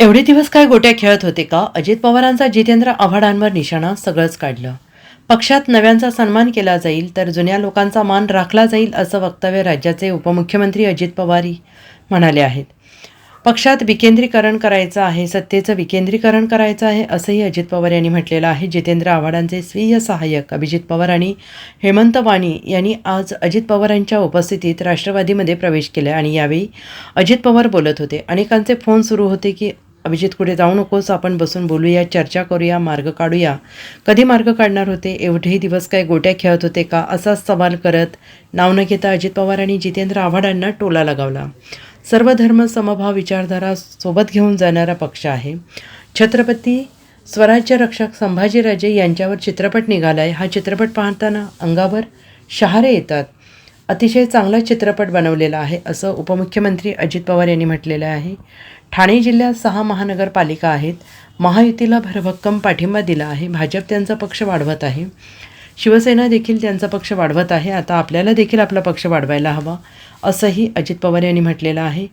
एवढे दिवस काय गोट्या खेळत होते का? अजित पवारांचा जितेंद्र आव्हाडांवर निशाणा सगळंच काढलं. पक्षात नव्यांचा सन्मान केला जाईल तर जुन्या लोकांचा मान राखला जाईल असं वक्तव्य राज्याचे उपमुख्यमंत्री अजित पवार म्हणाले आहेत. पक्षात विकेंद्रीकरण करायचं आहे सत्तेचं विकेंद्रीकरण करायचं आहे असंही अजित पवार यांनी म्हटलेलं आहे. जितेंद्र आव्हाडांचे स्वीय सहाय्यक अभिजित पवार आणि हेमंत वाणी यांनी आज अजित पवारांच्या उपस्थितीत राष्ट्रवादीमध्ये प्रवेश केला आणि यावेळी अजित पवार बोलत होते. अनेकांचे फोन सुरू होते की अभिजित कुठे जाऊ नकोस आपण बसून बोलूया चर्चा करूया मार्ग काढूया. कधी मार्ग काढणार होते? एवढेही दिवस काय गोट्या खेळत होते का? असाच सवाल करत नाव न घेता अजित पवार आणि जितेंद्र आव्हाडांना टोला लगावला. सर्व धर्म समभाव विचारधारा सोबत घेऊन जाणारा पक्ष आहे. छत्रपती स्वराज्य रक्षक संभाजीराजे यांच्यावर चित्रपट निघालाय. हा चित्रपट पाहताना अंगावर शहारे येतात. अतिशय चांगला चित्रपट बनवलेला आहे असं उपमुख्यमंत्री अजित पवार यांनी म्हटलेलं आहे. ठाणे जिल्ह्यात सहा महानगरपालिका आहेत. महायुतीला भरभक्कम पाठिंबा दिला आहे. भाजप त्यांचा पक्ष वाढवत आहे. शिवसेना देखील त्यांचा पक्ष वाढवत आहे. आता आपल्याला देखील आपला पक्ष वाढवायला हवा असंही अजित पवार यांनी म्हटलेलं आहे.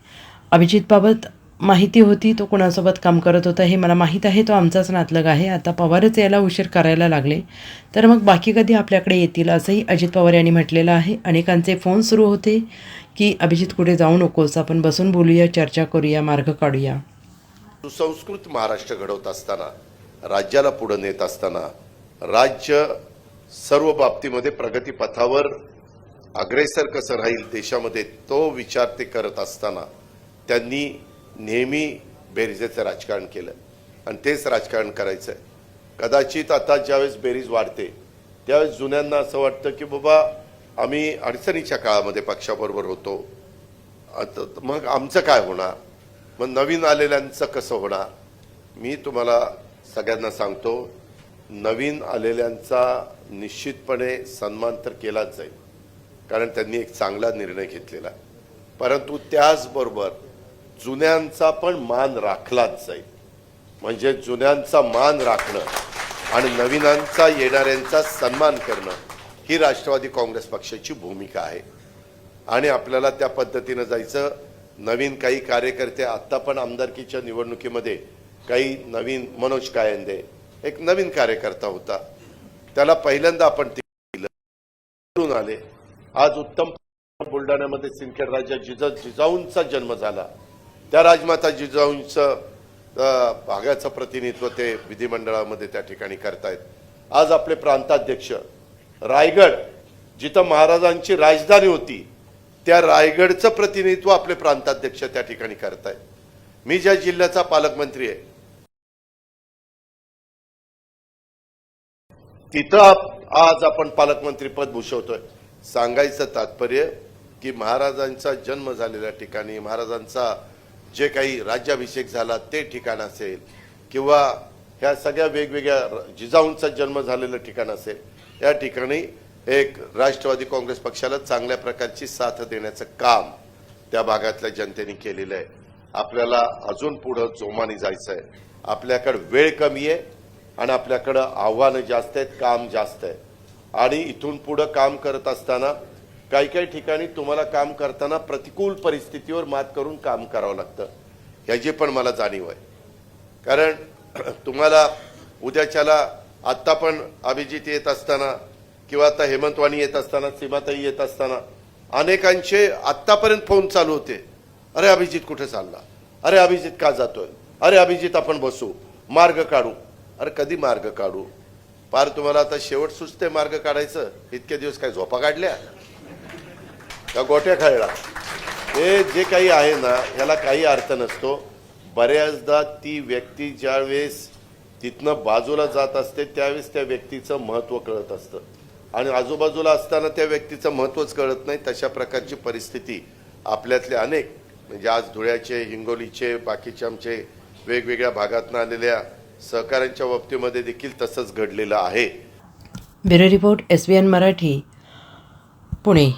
अभिजितबाबत माहिती होती तो कुणासोबत काम करत होता हे मला माहीत आहे. तो आमचाच नातलग आहे. आता पवारच यायला उशीर करायला लागले. तर मग बाकी कधी आपल्याकडे येतील असंही अजित पवार यांनी म्हटलेलं आहे. अनेकांचे फोन सुरू होते की अभिजित कुठे जाऊ नकोस. आपण बसून बोलूया चर्चा करूया मार्ग काढूया. सुसंस्कृत महाराष्ट्र घडवत असताना राज्याला पुढे नेत असताना राज्य सर्व बाबतीमध्ये प्रगतीपथावर अग्रेसर कसं राहील देशामध्ये तो विचार ते करत असताना त्यांनी नेहमी बेरीजेचं राजकारण केलं. आणि तेच राजकारण करायचं आहे कदाचित आता ज्यावेळेस बेरीज वाढते त्यावेळेस जुन्यांना असं वाटतं की बाबा आम्ही अडचणीच्या काळामध्ये पक्षाबरोबर होतो. आता मग आमचं काय होणार? मग नवीन आलेल्यांचं कसं होणार? मी तुम्हाला सगळ्यांना सांगतो नवीन आलेल्यांचा निश्चितपणे सन्मान तर केलाच जाईल. कारण त्यांनी एक चांगला निर्णय घेतलेला परंतु त्याचबरोबर जुन्यांचा पण मान राखलाच जाईल. म्हणजे जुन्यांचा मान राखणं आणि नवीनांचा येणाऱ्यांचा सन्मान करणं ही राष्ट्रवादी काँग्रेस पक्षाची भूमिका आहे. आणि आपल्याला त्या पद्धतीनं जायचं नवीन काही कार्यकर्ते आत्ता पण आमदारकीच्या निवडणुकीमध्ये काही नवीन मनोज कायंदे एक नवीन कार्यकर्ता होता. त्याला पहिल्यांदा आपण दिलं आले. आज उत्तम बुलढाण्यामध्ये सिंदखेड राजा जिजा जिजाऊंचा जन्म झाला. त्या राजमाता जिजाऊंचं भागाचं प्रतिनिधित्व ते विधिमंडळामध्ये त्या ठिकाणी करतायत. आज आपले प्रांताध्यक्ष रायगड जिथं महाराजांची राजधानी होती त्या रायगडचं प्रतिनिधित्व आपले प्रांताध्यक्ष त्या ठिकाणी करतायत. मी ज्या जिल्ह्याचा पालकमंत्री आहे तिथं आज आपण पालकमंत्री पद भूषवतोय. सांगायचं तात्पर्य की महाराजांचा जन्म झालेल्या ठिकाणी महाराजांचा जे काही राज्याभिषेक झाला ते ठिकाण असेल किंवा ह्या सगळ्या वेगवेगळ्या जिजाऊंचा जन्म झालेलं ठिकाण असेल या ठिकाणी एक राष्ट्रवादी काँग्रेस पक्षाला चांगल्या प्रकारची साथ देण्याचं काम त्या भागातल्या जनतेने केलेलं आहे. आपल्याला अजून पुढं जोमाने जायचं आहे आपल्याकडं वेळ कमी आहे आणि आपल्याकडं आव्हानं जास्त आहेत काम जास्त आहे. आणि इथून पुढं काम करत असताना काही काही ठिकाणी तुम्हाला काम करताना प्रतिकूल परिस्थितीवर मात करून काम करावं लागतं. ह्याची पण मला जाणीव आहे. कारण तुम्हाला उद्याच्याला आत्ता पण अभिजित येत असताना किंवा आता हेमंतवाणी येत असताना सीमाताई येत असताना अनेकांचे आत्तापर्यंत फोन चालू होते. अरे अभिजित कुठे चालला? अरे अभिजित का जातोय? अरे अभिजित आपण बसू मार्ग काढू. अरे कधी मार्ग काढू? फार तुम्हाला आता शेवट सुचते मार्ग काढायचं. इतके दिवस काय झोपा काढल्या? का गोट्या खेळला हे जे काही आहे ना ह्याला काही अर्थ नसतो. बऱ्याचदा ती व्यक्ती ज्यावेळेस तिथनं बाजूला जात असते त्यावेळेस त्या व्यक्तीचं महत्त्व कळत असतं. आणि आजूबाजूला असताना त्या व्यक्तीचं महत्त्वच कळत नाही. तशा प्रकारची परिस्थिती आपल्यातले अनेक म्हणजे आज धुळ्याचे हिंगोलीचे बाकीचे आमचे वेगवेगळ्या भागातनं आलेल्या सहकाऱ्यांच्या बाबतीमध्ये देखील तसंच घडलेलं आहे. Bureau report S B N Marathi Pune.